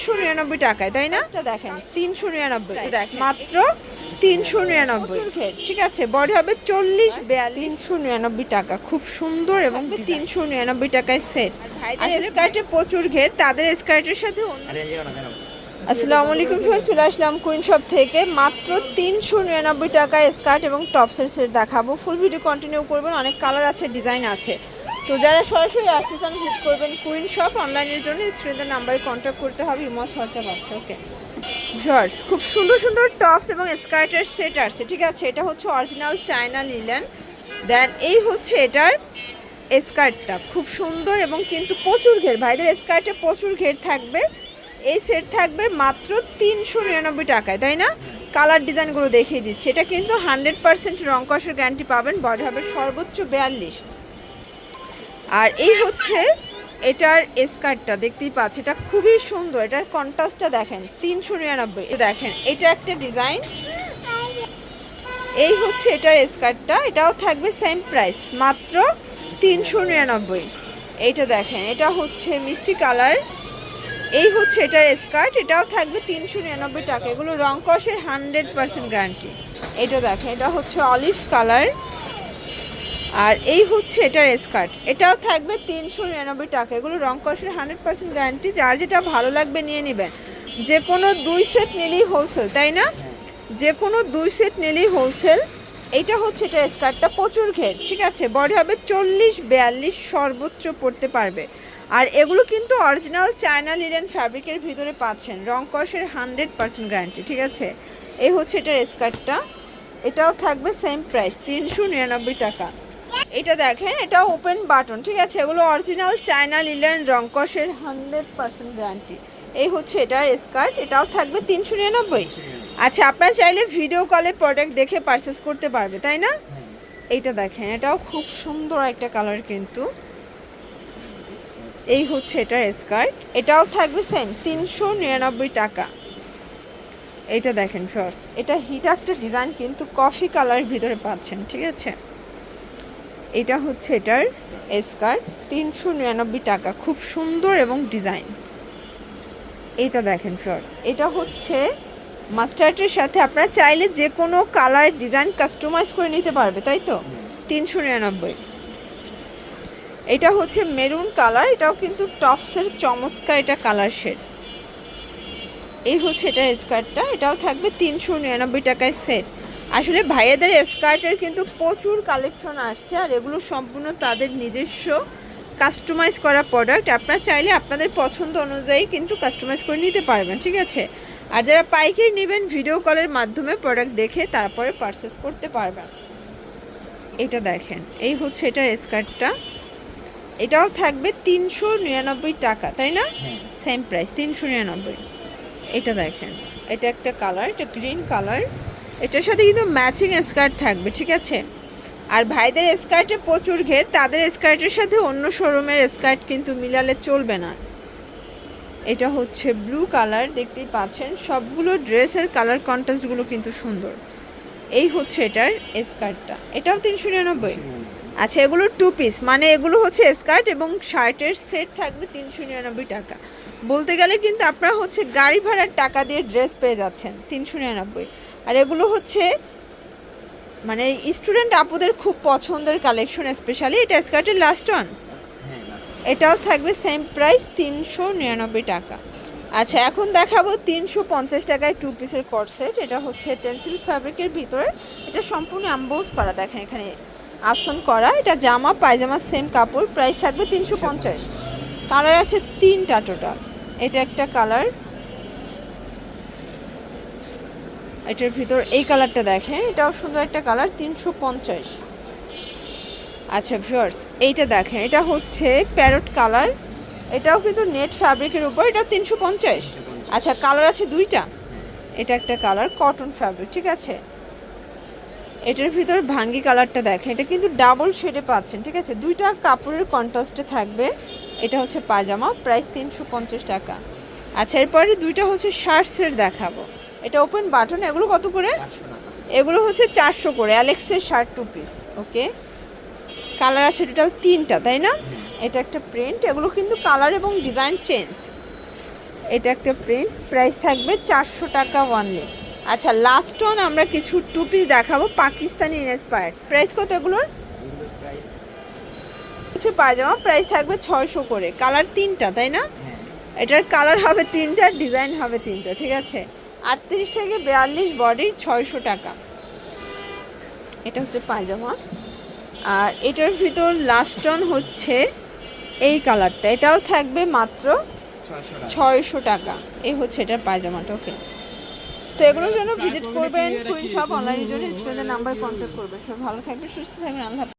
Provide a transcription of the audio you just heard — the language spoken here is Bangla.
তিনশো নিরানব্বই টাকায় তাই না? দেখেন। তিনশো নিরানব্বই। দেখ মাত্র তিনশো নিরানব্বই। ঠিক আছে বডি হবে চল্লিশ তিনশো নিরানব্বই টাকা খুব সুন্দর এবং তিনশো। নিরানব্বই টাকায় সেট আর স্কার্টে প্রচুর ঘের তাদের স্কার্টের সাথে অন্য আসসালামু আলাইকুম স্যার চলে আসলাম কুইন শপ থেকে। মাত্র তিনশো নিরানব্বই টাকায় স্কার্ট এবং টপসের সেট দেখাবো। ফুল ভিডিও কন্টিনিউ করবেন অনেক কালার আছে ডিজাইন আছে। তো যারা সরাসরি আসতে চান ভিজিট করবেন কুইন শপ অনলাইনের জন্য। স্ক্রিনের নাম্বারে কন্ট্যাক্ট করতে হবে ইমো খরচা পাচ্ছে ওকে ভিউয়ার্স খুব সুন্দর সুন্দর টপস এবং স্কার্টের সেট আছে ঠিক আছে? এটা হচ্ছে অরিজিনাল চায়না লিলেন দেন এই হচ্ছে এটার স্কার্টটা খুব সুন্দর এবং কিন্তু প্রচুর ঘের। ভাইদের স্কার্টে প্রচুর ঘের থাকবে। এই সেট থাকবে মাত্র তিনশো নিরানব্বই টাকায়, তাই না? কালার ডিজাইনগুলো দেখিয়ে দিচ্ছি। এটা কিন্তু হান্ড্রেড পার্সেন্ট রং কষের গ্যারান্টি পাবেন। বডি হবে সর্বোচ্চ বিয়াল্লিশ। আর এই হচ্ছে এটার স্কার্টটা দেখতেই পাচ্ছি, এটা খুবই সুন্দর, এটার কন্ট্রাস্টটা দেখেন, তিনশো নিরানব্বই দেখেন, এটা একটা ডিজাইন এই হচ্ছে এটার স্কার্টটা এটাও থাকবে সেম প্রাইস মাত্র তিনশো নিরানব্বই। এইটা দেখেন, এটা হচ্ছে মিষ্টি কালার। এই হচ্ছে এটার স্কার্ট এটাও থাকবে তিনশো নিরানব্বই টাকা, এগুলো রং কষের হান্ড্রেড পার্সেন্ট গ্যারান্টি এটা দেখেন, এটা হচ্ছে অলিভ কালার আর এই হচ্ছে এটার স্কার্ট এটাও থাকবে তিনশো নিরানব্বই টাকা। এগুলো রং কষের হান্ড্রেড পার্সেন্ট গ্যারান্টি যার যেটা ভালো লাগবে নিয়ে নেবেন। যে কোনো দুই সেট নিলেই হোলসেল তাই না? যে কোনো দুই সেট নিলেই হোলসেল এইটা হচ্ছে এটা স্কার্টটা প্রচুর ঘের, ঠিক আছে? বডি হবে চল্লিশ, বিয়াল্লিশ সর্বোচ্চ পড়তে পারবে। আর এগুলো কিন্তু অরিজিনাল চায়না লিলেন ফ্যাব্রিকের ভিতরে পাচ্ছেন। রং কষের হান্ড্রেড পার্সেন্ট গ্যারান্টি ঠিক আছে? এই হচ্ছে এটার স্কার্টটা এটাও থাকবে সেম প্রাইস তিনশো নিরানব্বই টাকা। এটা দেখেন, এটা ওপেন বাটন ঠিক আছে? এগুলো অরিজিনাল চায়না লিলেন রংকসের হান্ড্রেড পার্সেন্ট গ্যারান্টি এই হচ্ছে এটার স্কার্ট এটাও থাকবে তিনশো নিরানব্বই। আচ্ছা আপনারা চাইলে ভিডিও কলে প্রোডাক্ট দেখে পারচেস করতে পারবে, তাই না? এইটা দেখেন, এটাও খুব সুন্দর একটা কালার কিন্তু। এই হচ্ছে এটার স্কার্ট এটাও থাকবে সেম তিনশো নিরানব্বই টাকা। এটা দেখেন ফার্স্ট এটা হিট একটা ডিজাইন কিন্তু কফি কালারের ভিতরে পাচ্ছেন, ঠিক আছে? এটা হচ্ছে এটার স্কার্ট তিনশো নিরানব্বই টাকা। খুব সুন্দর এবং ডিজাইন এটা দেখেন ফার্স্ট এটা হচ্ছে মাস্টার্ডের সাথে আপনারা চাইলে যে কোনো কালার ডিজাইন কাস্টমাইজ করে নিতে পারবে, তাই তো? তিনশো নিরানব্বই। এটা হচ্ছে মেরুন কালার এটাও কিন্তু টপসের চমৎকার এটা কালার শেড এই হচ্ছে এটার স্কার্টটা এটাও থাকবে তিনশো নিরানব্বই টাকায় সেট আসলে ভাইয়াদের স্কার্টের কিন্তু প্রচুর কালেকশন আসছে আর এগুলো সম্পূর্ণ তাদের নিজস্ব কাস্টমাইজ করা প্রোডাক্ট আপনারা চাইলে আপনাদের পছন্দ অনুযায়ী কিন্তু কাস্টমাইজ করে নিতে পারবেন ঠিক আছে? আর যারা পাইকারি নেবেন ভিডিও কলের মাধ্যমে প্রোডাক্ট দেখে তারপরে পারচেস করতে পারবেন। এটা দেখেন এই হচ্ছে এটার স্কার্টটা এটাও থাকবে তিনশো নিরানব্বই টাকা তাই না? সেম প্রাইস তিনশো নিরানব্বই। এটা দেখেন এটা একটা কালার এটা গ্রিন কালার এটার সাথে কিন্তু ম্যাচিং স্কার্ট থাকবে, ঠিক আছে? আর ভাইদের স্কার্টে প্রচুর ঘের, তাদের স্কার্টের সাথে অন্য শোরুমের স্কার্ট কিন্তু মিলালে চলবে না। এটা হচ্ছে ব্লু কালার দেখতেই পাচ্ছেন? সবগুলো ড্রেসের কালার কন্ট্রাস্টগুলো কিন্তু সুন্দর। এই হচ্ছে এটার স্কার্টটা এটাও তিনশো নিরানব্বই। আচ্ছা এগুলো টু পিস মানে এগুলো হচ্ছে স্কার্ট এবং শার্টের সেট থাকবে তিনশো নিরানব্বই টাকা। বলতে গেলে কিন্তু আপনারা হচ্ছে গাড়ি ভাড়ার টাকা দিয়ে ড্রেস পেয়ে যাচ্ছেন, তিনশো নিরানব্বই। আর এগুলো হচ্ছে মানে স্টুডেন্ট আপুদের খুব পছন্দের কালেকশন স্পেশালি এটা স্কার্টের লাস্ট অন এটাও থাকবে সেম প্রাইস তিনশো নিরানব্বই টাকা। আচ্ছা এখন দেখাবো তিনশো পঞ্চাশ টাকায় টু পিসের কটসেট এটা হচ্ছে টেন্সিল ফ্যাব্রিকের ভিতরে। এটা সম্পূর্ণ অ্যাম্বোজ করা দেখেন এখানে আসন করা। এটা জামা পায়জামা সেম কাপড় প্রাইস থাকবে তিনশো পঞ্চাশ। কালার আছে তিনটা টোটাল এটা একটা কালার এটার ভিতর এই কালারটা দেখেন, এটাও সুন্দর একটা কালার, তিনশো পঞ্চাশ। আচ্ছা ভিউয়ার্স এইটা দেখেন, এটা হচ্ছে প্যারট কালার এটাও কিন্তু নেট ফ্যাব্রিকের উপর এটা তিনশো পঞ্চাশ। আচ্ছা কালার আছে দুইটা। এটা একটা কালার কটন ফ্যাব্রিক ঠিক আছে? এটার ভিতর ভাঙ্গি কালারটা দেখেন, এটা কিন্তু ডাবল শেডে পাচ্ছেন, ঠিক আছে? দুইটা কাপড়ের কন্ট্রাস্টে থাকবে, এটা হচ্ছে পাজামা প্রাইস তিনশো পঞ্চাশ টাকা। আচ্ছা এরপরে দুইটা হচ্ছে শার্টসের দেখাবো। এটা ওপেন বাটন এগুলো কত করে? এগুলো হচ্ছে চারশো করে অ্যালেক্সের shirt two piece okay colour আছে টোটাল তিনটা তাই না? এটা একটা প্রিন্ট এগুলো কিন্তু কালার এবং ডিজাইন চেঞ্জ এটা একটা প্রিন্ট প্রাইস থাকবে চারশো টাকা ওয়ানলি আচ্ছা লাস্ট অন আমরা কিছু টুপি দেখাবো পাকিস্তানি ইন্সপায়ার্ড প্রাইস কত এগুলোর? কিছু পায়জামা প্রাইস থাকবে ছয়শো করে। কালার তিনটা তাই না? হ্যাঁ। এটার কালার হবে তিনটা ডিজাইন হবে তিনটা ঠিক আছে? আটত্রিশ থেকে বিয়াল্লিশ বডি ছয়শো টাকা। এটা হচ্ছে পায়জামা। আর এটার ভিতর লাস্ট অন হচ্ছে এই কালারটা এটাও থাকবে মাত্র ছয়শো টাকা। এই হচ্ছে এটার পায়জামাটা ওকে তো এগুলোর জন্য ভিজিট করবেন। কুইন সব অনলাইনের জন্য। স্ক্রিনের নাম্বার কন্ট্যাক্ট করবেন। সব ভালো থাকবেন, সুস্থ থাকবেন। আল্লাহ।